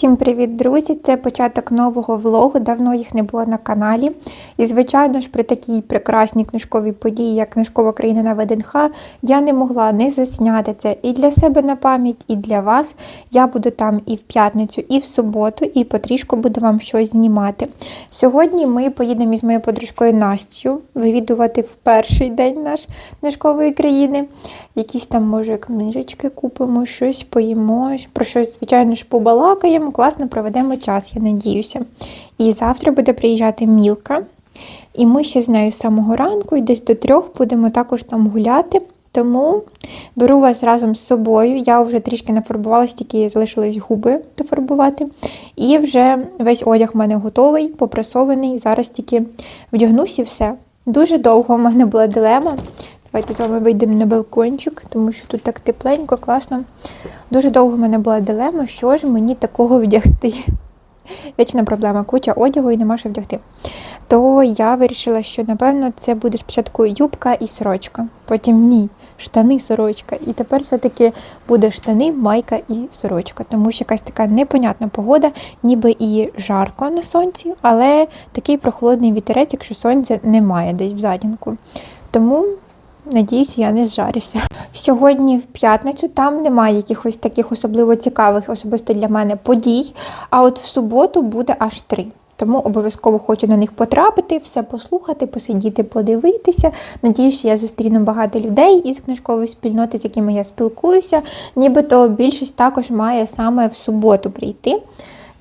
Всім привіт, друзі! Це початок нового влогу. Давно їх не було на каналі. І, звичайно ж, при такій прекрасній книжковій події, як книжкова країна на ВДНХ, я не могла не засняти це і для себе на пам'ять, і для вас. Я буду там і в п'ятницю, і в суботу, і потрішку буду вам щось знімати. Сьогодні ми поїдемо із моєю подружкою Настю вивідувати в перший день наш книжкової країни. Якісь там, може, книжечки купимо, щось поїмо, про щось, звичайно ж, побалакаємо, класно проведемо час, я надіюся. І завтра буде приїжджати Мілка. І ми ще з нею з самого ранку і десь до трьох будемо також там гуляти. Тому беру вас разом з собою. Я вже трішки нафарбувалась, тільки залишились губи дофарбувати. І вже весь одяг в мене готовий, попрасований. Зараз тільки вдягнусь і все. Дуже довго в мене була дилема. Давайте з вами вийдемо на балкончик, тому що тут так тепленько, класно. Дуже довго в мене була дилема, що ж мені такого вдягти. Вічна проблема, куча одягу і нема що вдягти. То я вирішила, що напевно це буде спочатку юбка і сорочка. Потім ні, штани, сорочка. І тепер все-таки буде штани, майка і сорочка. Тому що якась така непонятна погода, ніби і жарко на сонці, але такий прохолодний вітерець, якщо сонця немає десь в задінку. Тому Надіюсь, я не зжарюся. Сьогодні в п'ятницю там немає якихось таких особливо цікавих, особисто для мене подій. А от в суботу буде аж три. Тому обов'язково хочу на них потрапити, все послухати, посидіти, подивитися. Надіюсь, що я зустріну багато людей із книжкової спільноти, з якими я спілкуюся. Нібито більшість також має саме в суботу прийти.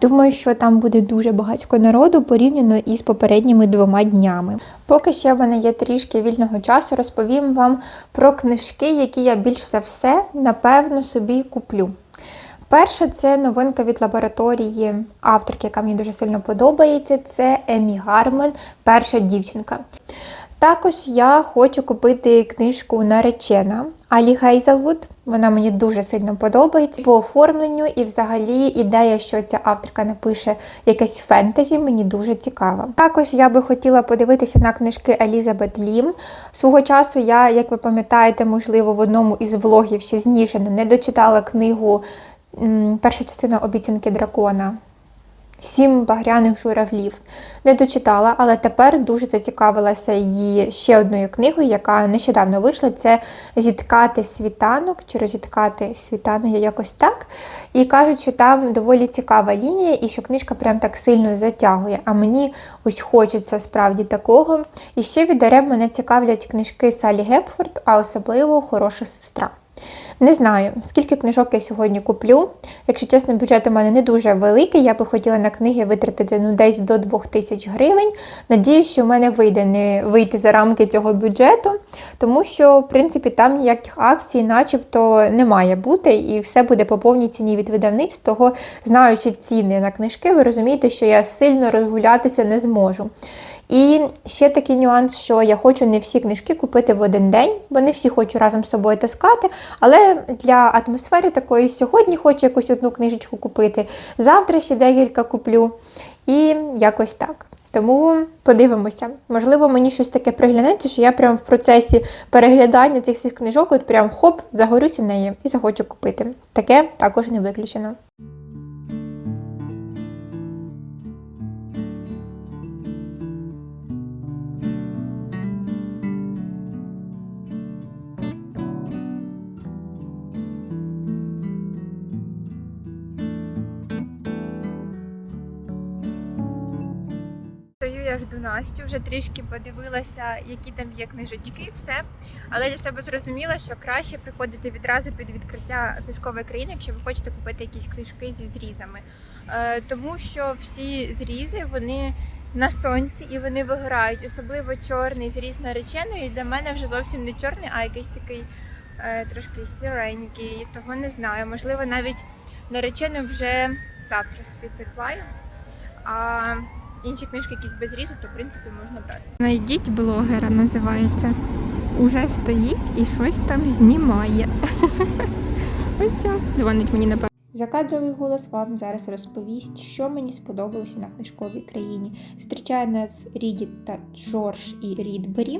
Думаю, що там буде дуже багатько народу порівняно із попередніми двома днями. Поки ще в мене є трішки вільного часу, розповім вам про книжки, які я більш за все, напевно, собі куплю. Перша це новинка від лабораторії авторки, яка мені дуже сильно подобається. Це Емі Гарман, перша дівчинка. Також я хочу купити книжку Наречена Алі Гейзелвуд. Вона мені дуже сильно подобається по оформленню, і взагалі ідея, що ця авторка напише якесь фентезі, мені дуже цікава. Також я би хотіла подивитися на книжки Елізабет Лім. Свого часу я, як ви пам'ятаєте, можливо, в одному із влогів ще зніжено не дочитала книгу перша частина обіцянки дракона. Сім багряних журавлів не дочитала, але тепер дуже зацікавилася її ще одною книгою, яка нещодавно вийшла. Це Зіткати світанок чи розіткати світанок, якось так. І кажуть, що там доволі цікава лінія, і що книжка прям так сильно затягує. А мені ось хочеться справді такого. І ще від дерев мене цікавлять книжки Салі Гепфорд, а особливо хороша сестра. Не знаю, скільки книжок я сьогодні куплю. Якщо чесно, бюджет у мене не дуже великий. Я би хотіла на книги витратити ну, десь до 2000 гривень. Надіюсь, що в мене вийде не вийти за рамки цього бюджету, тому що, в принципі, там ніяких акцій, начебто, не має бути, і все буде по повній ціні від видавництв. Того, знаючи ціни на книжки, ви розумієте, що я сильно розгулятися не зможу. І ще такий нюанс, що я хочу не всі книжки купити в один день, бо не всі хочу разом з собою таскати. Але для атмосфери такої сьогодні хочу якусь одну книжечку купити, завтра ще декілька куплю. І якось так. Тому подивимося. Можливо, мені щось таке приглянеться, що я прямо в процесі переглядання цих всіх книжок, от прям хоп, загорюся в неї і захочу купити. Таке також не виключено. Настю, вже трішки подивилася, які там є книжечки, все. Але для себе зрозуміла, що краще приходити відразу під відкриття книжкової країни, якщо ви хочете купити якісь книжки зі зрізами. Е, тому що всі зрізи вони на сонці і вони виграють. Особливо чорний зріз нареченої. Для мене вже зовсім не чорний, а якийсь такий е, трошки сіренький. Того не знаю. Можливо, навіть наречену вже завтра собі придбаю. А інші книжки якісь без різу, то в принципі можна брати. Найдіть блогера називається. Уже стоїть і щось там знімає. Ось все. Дзвонить мені напевно. Закадровий голос вам зараз розповість, що мені сподобалося на книжковій країні. Зустрічає нас Ріді та Джордж і Рідбері.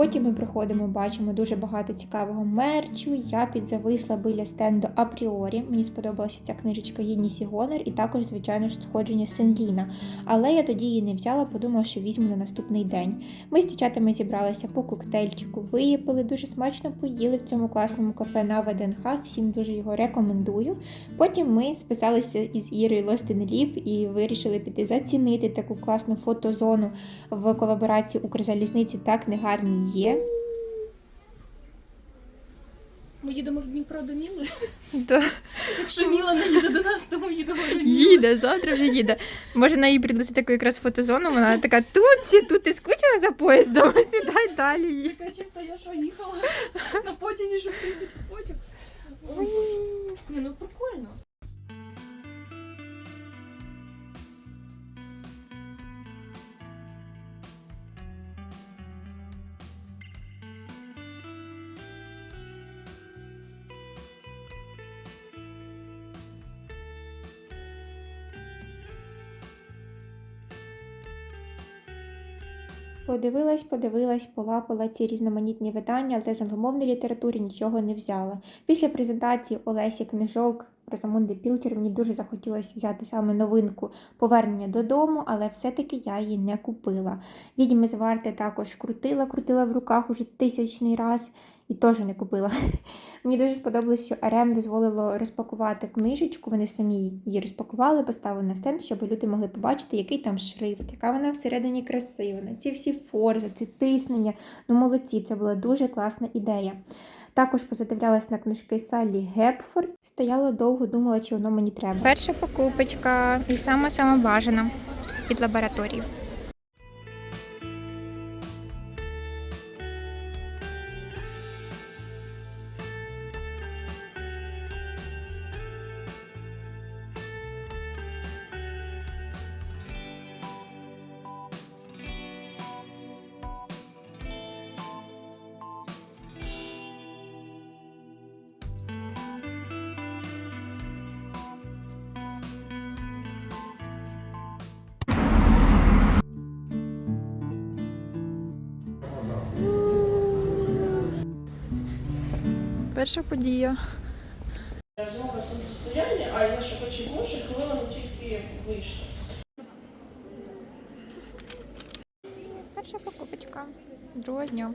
Потім ми приходимо, бачимо дуже багато цікавого мерчу. Я підзависла біля стенду апріорі. Мені сподобалася ця книжечка Гідність і гонор, і також, звичайно ж, сходження Сенліна. Але я тоді її не взяла, подумала, що візьму на наступний день. Ми з дівчатами зібралися по коктейльчику, виїпили, дуже смачно поїли в цьому класному кафе на ВДНХ. Всім дуже його рекомендую. Потім ми списалися із Ірою Lip і вирішили піти зацінити таку класну фотозону в колаборації Укрзалізниці та книгарні є. Ми їдемо в Дніпро до Міли. Да. Якщо Міла не їде до нас, то ми їдемо до Міли. Їде, завтра вже їде. Може на її пригласити таку якраз фотозону, вона така тут чи тут ти скучила за поїздом? Сідай далі. їдь». Яка чисто я що їхала на потязі, щоб приїхати в потяг. Ой, Ні, ну прикольно. Подивилась, подивилась, полапала ці різноманітні видання, але з англомовної літератури нічого не взяла. Після презентації Олесі книжок Розамунди Пілчер мені дуже захотілося взяти саме новинку повернення додому, але все-таки я її не купила. Відьми з варти також крутила, крутила в руках уже тисячний раз і теж не купила. Мені дуже сподобалось, що РМ дозволило розпакувати книжечку. Вони самі її розпакували, поставили на стенд, щоб люди могли побачити, який там шрифт, яка вона всередині красива. на Ці всі форзи, ці тиснення. Ну молодці, це була дуже класна ідея. Також позадивлялась на книжки Саллі Гепфорд. Стояла довго, думала, чи воно мені треба. Перша покупочка і сама сама бажана від лабораторії. Перша подія. Змога сонцестояння, а я ще хочу гроші, коли воно тільки вийшло. Перша покупочка другого дня.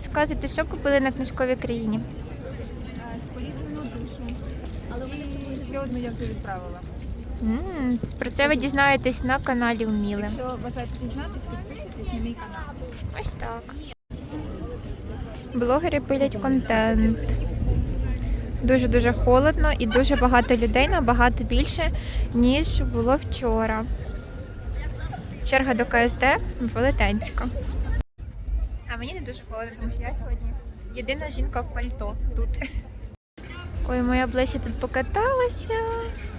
Розказуйте, що купили на книжковій країні. з душу. Але і ще одну я вже відправила. м про це ви дізнаєтесь на каналі Вміли. Якщо бажаєте дізнатись, підписуйтесь на мій канал. Ось так. Блогери пилять контент. Дуже-дуже холодно і дуже багато людей, набагато більше, ніж було вчора. Черга до КСД велетенська. Мені не дуже холодно, тому що я сьогодні єдина жінка в пальто тут. Ой, моя Блесі тут покаталася.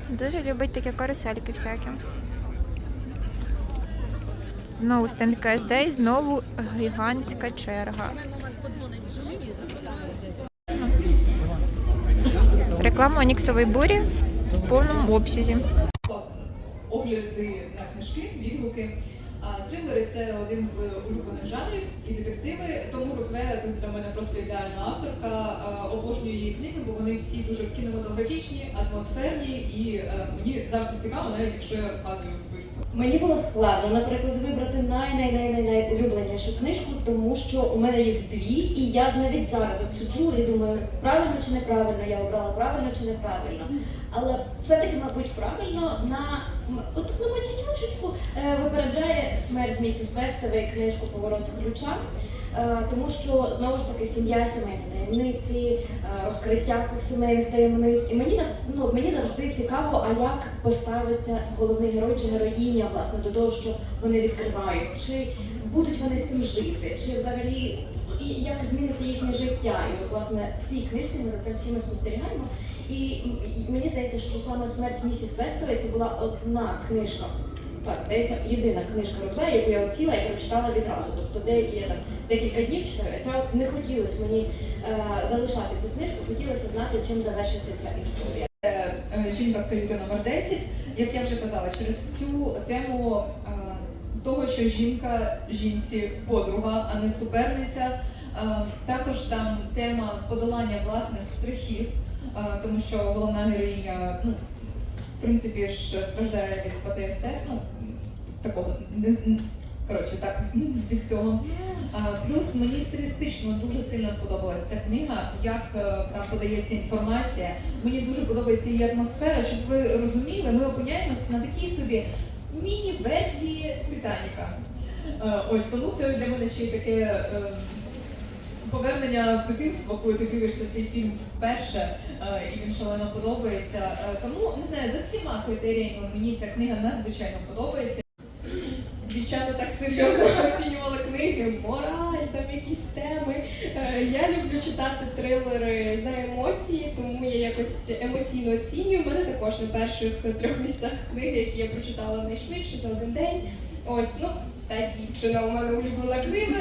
Дуже любить такі карусельки всякі. Знову стенд КСД і знову гігантська черга. Реклама Оніксової бурі в повному обсязі. огляди на книжки, відгуки. Трилери це один з улюблених жанрів і детективи. Тому Рутве тут для мене просто ідеальна авторка. Обожнюю її книги, бо вони всі дуже кінематографічні, атмосферні і е, мені завжди цікаво, навіть якщо я вгадую вбивцю. Мені було складно, наприклад, вибрати най улюбленішу книжку, тому що у мене їх дві, і я навіть зараз от сиджу і думаю, правильно чи неправильно, я обрала правильно чи неправильно. Але все-таки, мабуть, правильно на от на матюшечку е, випереджає смерть місіс Вестової книжку Поворот ключа. Е, Тому що знову ж таки сім'я сімейні таємниці, е, розкриття цих сімейних таємниць. І мені ну мені завжди цікаво, а як поставиться головний герой чи героїня власне до того, що вони відкривають, чи будуть вони з цим жити, чи взагалі і як зміниться їхнє життя. І от власне в цій книжці ми за цим всіми спостерігаємо. І і мені здається, що саме смерть місіс Вестової це була одна книжка так, здається, єдина книжка Рудве, яку я оціла і прочитала відразу. Тобто деякі я там декілька днів читаю, а ця не хотілося мені е, залишати цю книжку, хотілося знати, чим завершиться ця історія. Е, Жінка з каюти номер 10, як я вже казала, через цю тему е, того, що жінка жінці подруга, а не суперниця. Е, Також там тема подолання власних страхів, е, тому що головна героїня, ну, принципі ж страждає від ПТСР, ну, такого не коротше, так від цього. Плюс мені стилістично дуже сильно сподобалася ця книга, як е, там подається інформація. Мені дуже подобається її атмосфера. Щоб ви розуміли, ми опиняємося на такій собі міні-версії Титаніка. Е, Ось тому це для мене ще й таке е, повернення в дитинство, коли ти дивишся цей фільм вперше, е, і він шалено подобається. Е, Тому не знаю, за всіма критеріями мені ця книга надзвичайно подобається. Дівчата так серйозно оцінювали книги, мораль, там якісь теми. Е, Я люблю читати трилери за емоції, тому я якось емоційно оцінюю. У мене також на перших трьох місцях книги, які я прочитала найшвидше за один день. Ось, ну, та дівчина у мене улюблена книга.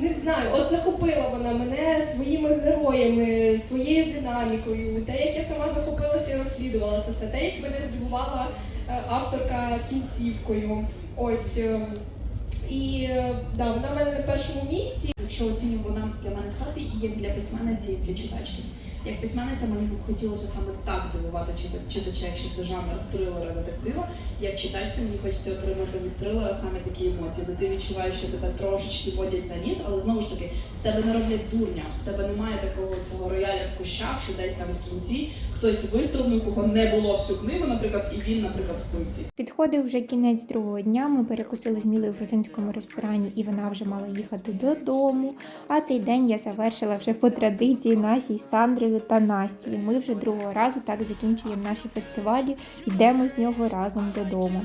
Не знаю, от захопила вона мене своїми героями, своєю динамікою, те, як я сама захопилася і розслідувала це все, те, як мене здивувала е, авторка кінцівкою. Ось. е, І е, да, вона в мене на першому місці. Якщо оцінюю, вона для мене хабі і як для письменниці, і для читачки. Як письменниця мені б хотілося саме так дивувати читача, якщо це жанр трилера детектива. Як читачці мені хочеться отримати від трилера саме такі емоції, де ти відчуваєш, що тебе трошечки водять за ніс, але знову ж таки з тебе не роблять дурня. В тебе немає такого цього рояля в кущах, що десь там в кінці хтось вистрибнув, кого не було всю книгу, наприклад, і він, наприклад, вбивці. Підходив вже кінець другого дня. Ми перекусили з Мілою в грузинському ресторані, і вона вже мала їхати додому. А цей день я завершила вже по традиції нашій з Сандрою та Насті. Ми вже другого разу так закінчуємо наші фестивалі. Йдемо з нього разом додому.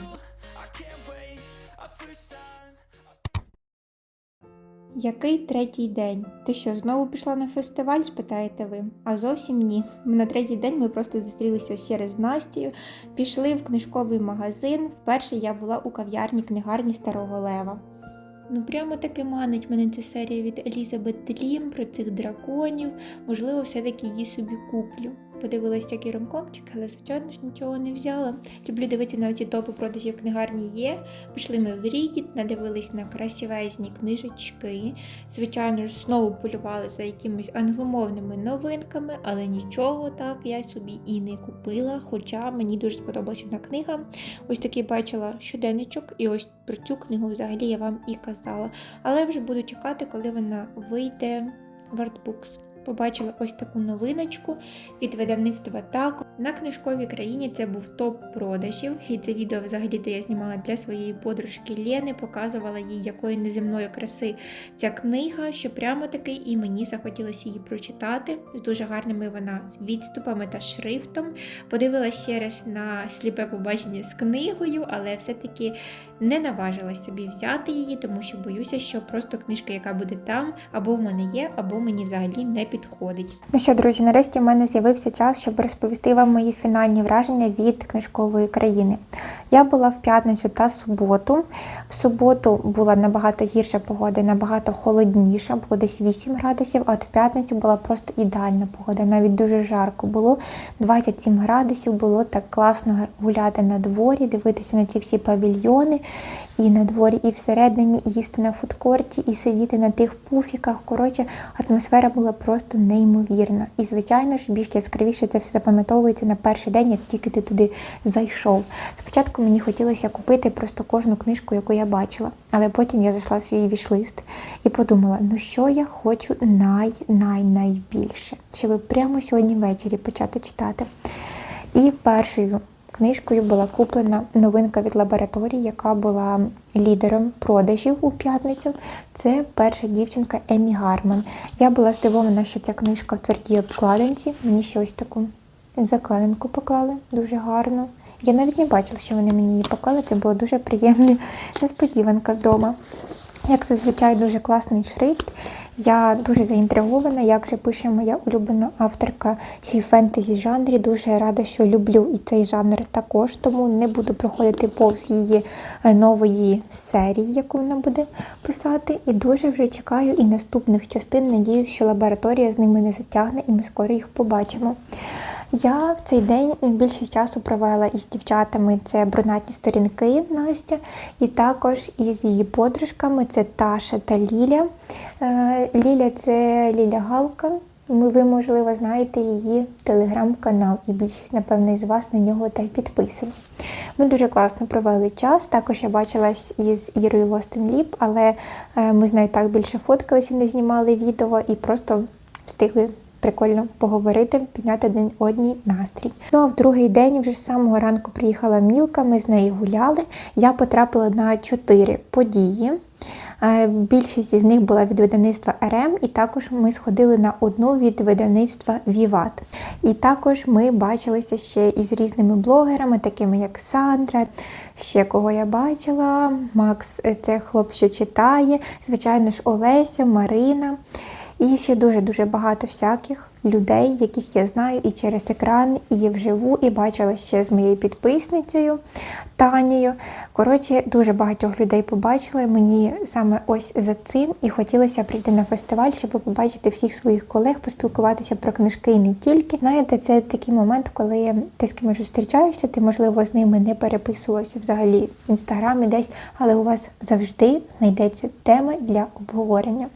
Який третій день? Ти що, знову пішла на фестиваль? спитаєте ви? А зовсім ні. На третій день ми просто зустрілися ще раз з Настю, пішли в книжковий магазин. Вперше я була у кав'ярні книгарні Старого Лева. Ну, прямо таки манить мене ця серія від Елізабет Лім про цих драконів. Можливо, все-таки її собі куплю. Подивилась такий ромкомчик, але звичайно ж нічого не взяла. Люблю дивитися на ці топи продажів книгарні є. Пішли ми в Рідіт, надивились на красивезні книжечки. Звичайно ж, знову полювали за якимись англомовними новинками, але нічого так я собі і не купила. Хоча мені дуже сподобалася одна книга. Ось такий бачила щоденничок, і ось про цю книгу взагалі я вам і казала. Але вже буду чекати, коли вона вийде в артбукс. Побачила ось таку новиночку від видавництва так. На книжковій країні це був топ продажів. І це відео взагалі, де я знімала для своєї подружки Лєни, показувала їй, якої неземної краси ця книга, що прямо таки і мені захотілося її прочитати. З дуже гарними вона відступами та шрифтом. Подивилася ще раз на сліпе побачення з книгою, але все-таки не наважилась собі взяти її, тому що боюся, що просто книжка, яка буде там, або в мене є, або мені взагалі не підходить. Ну що, друзі, нарешті в мене з'явився час, щоб розповісти вам мої фінальні враження від книжкової країни. Я була в п'ятницю та суботу. В суботу була набагато гірша погода, набагато холодніша, було десь 8 градусів, а от в п'ятницю була просто ідеальна погода, навіть дуже жарко було. 27 градусів, було так класно гуляти на дворі, дивитися на ці всі павільйони і на дворі, і всередині, і їсти на фудкорті, і сидіти на тих пуфіках. Коротше, атмосфера була просто неймовірна. І, звичайно ж, більш яскравіше це все запам'ятовується на перший день, як тільки ти туди зайшов. Спочатку мені хотілося купити просто кожну книжку, яку я бачила, але потім я зайшла в свій вішлист і подумала, ну що я хочу най-най-найбільше, щоб прямо сьогодні ввечері почати читати. І першою книжкою була куплена новинка від лабораторії, яка була лідером продажів у п'ятницю. Це перша дівчинка Емі Гарман. Я була здивована, що ця книжка в твердій обкладинці. Мені ще ось таку закладинку поклали, дуже гарно. Я навіть не бачила, що вони мені її поклали. Це була дуже приємна несподіванка вдома. Як зазвичай дуже класний шрифт. Я дуже заінтригована, як же пише моя улюблена авторка ще й фентезі жанрі. Дуже рада, що люблю і цей жанр також, тому не буду проходити повз її е, нової серії, яку вона буде писати. І дуже вже чекаю і наступних частин. Надіюсь, що лабораторія з ними не затягне, і ми скоро їх побачимо. Я в цей день більше часу провела із дівчатами. Це брунатні сторінки Настя, і також із її подружками це Таша та Ліля. Е, Ліля це Ліля Галка. Ви, можливо, знаєте її телеграм-канал, і більшість, напевно, із вас на нього та й підписані. Ми дуже класно провели час. Також я бачилась із Ірою Лостенліп, але е, ми з нею так більше фоткалися, не знімали відео і просто встигли прикольно поговорити, підняти один одній настрій. Ну а в другий день вже з самого ранку приїхала Мілка, ми з нею гуляли. Я потрапила на чотири події. Е, Більшість із них була від видавництва РМ, і також ми сходили на одну від видавництва Віват. І також ми бачилися ще із різними блогерами, такими як Сандра, ще кого я бачила. Макс е, це хлоп, що читає, звичайно ж, Олеся, Марина. І ще дуже-дуже багато всяких людей, яких я знаю і через екран, і вживу, і бачила ще з моєю підписницею Танією. Коротше, дуже багатьох людей побачила. Мені саме ось за цим і хотілося прийти на фестиваль, щоб побачити всіх своїх колег, поспілкуватися про книжки і не тільки. Знаєте, це такий момент, коли ти з кимось зустрічаєшся, ти, можливо, з ними не переписувався взагалі в інстаграмі десь, але у вас завжди знайдеться тема для обговорення.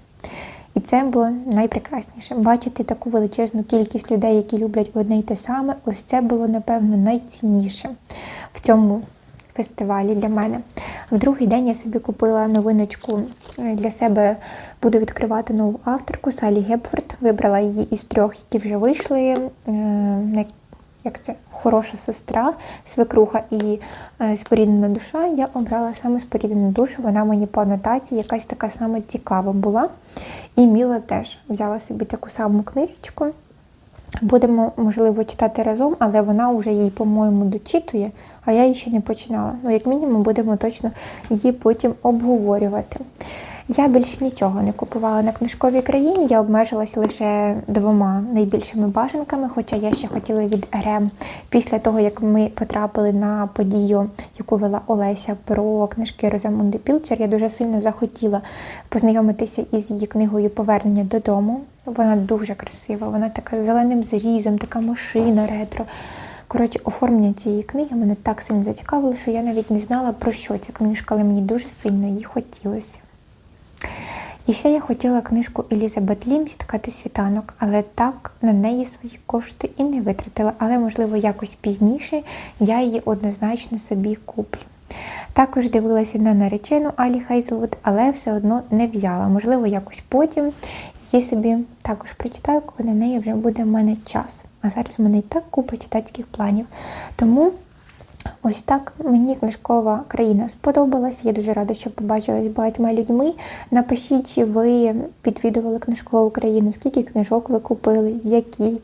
І це було найпрекрасніше. Бачити таку величезну кількість людей, які люблять одне й те саме, ось це було, напевно, найцінніше в цьому фестивалі для мене. В другий день я собі купила новиночку е, для себе. Буду відкривати нову авторку Салі Гепфорд. Вибрала її із трьох, які вже вийшли. е, як це хороша сестра, свекруха і е, споріднена душа. Я обрала саме споріднену душу. Вона мені по анотації якась така саме цікава була. І Міла теж взяла собі таку саму книжечку. Будемо, можливо, читати разом, але вона вже її, по-моєму, дочитує, а я її ще не починала. Ну, як мінімум, будемо точно її потім обговорювати. Я більш нічого не купувала на книжковій країні, я обмежилася лише двома найбільшими бажанками, хоча я ще хотіла від РМ після того, як ми потрапили на подію, яку вела Олеся про книжки Розамунди Пілчер. Я дуже сильно захотіла познайомитися із її книгою Повернення додому. Вона дуже красива, вона така з зеленим зрізом, така машина ретро. Коротше, оформлення цієї книги мене так сильно зацікавило, що я навіть не знала, про що ця книжка, але мені дуже сильно її хотілося. І ще я хотіла книжку Елізабет Лім «Зіткати світанок, але так на неї свої кошти і не витратила. Але, можливо, якось пізніше я її однозначно собі куплю. Також дивилася на наречену Алі Хейзелвуд, але все одно не взяла. Можливо, якось потім її собі також прочитаю, коли на неї вже буде в мене час. А зараз в мене і так купа читацьких планів. Тому Ось так мені книжкова країна сподобалася. Я дуже рада, що побачилась багатьма людьми. Напишіть, чи ви підвідували книжкову країну, скільки книжок ви купили, які.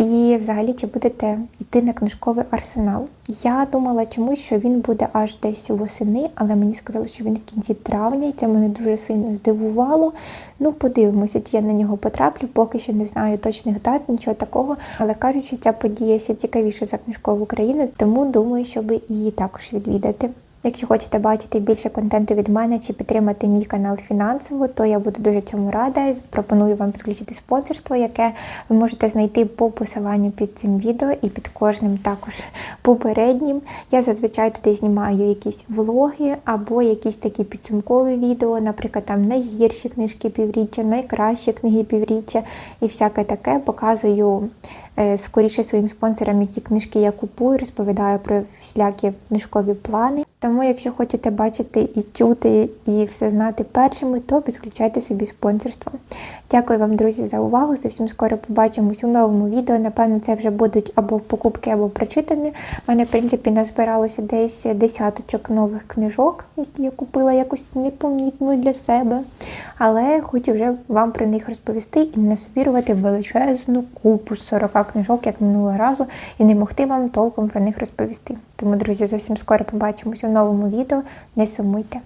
І взагалі, чи будете йти на книжковий арсенал? Я думала чомусь, що він буде аж десь восени, але мені сказали, що він в кінці травня, і це мене дуже сильно здивувало. Ну, подивимося, чи я на нього потраплю, поки що не знаю точних дат, нічого такого. Але кажуть, що ця подія ще цікавіша за книжкову країну, тому думаю, щоб її також відвідати. Якщо хочете бачити більше контенту від мене чи підтримати мій канал фінансово, то я буду дуже цьому рада. Пропоную вам підключити спонсорство, яке ви можете знайти по посиланню під цим відео і під кожним також попереднім. Я зазвичай туди знімаю якісь влоги або якісь такі підсумкові відео, наприклад, там найгірші книжки півріччя, найкращі книги півріччя і всяке таке. Показую е, скоріше своїм спонсорам, які книжки я купую, розповідаю про всілякі книжкові плани. Тому, якщо хочете бачити і чути, і все знати першими, то підключайте собі спонсорство. Дякую вам, друзі, за увагу. Зовсім скоро побачимось у новому відео. Напевно, це вже будуть або покупки, або прочитані. У мене, в принципі, назбиралося десь десяточок нових книжок, які я купила якось непомітно для себе. Але хочу вже вам про них розповісти і не насобірувати величезну купу з 40 книжок, як минулого разу, і не могти вам толком про них розповісти. Тому, друзі, зовсім скоро побачимось у новому відео. Не сумуйте.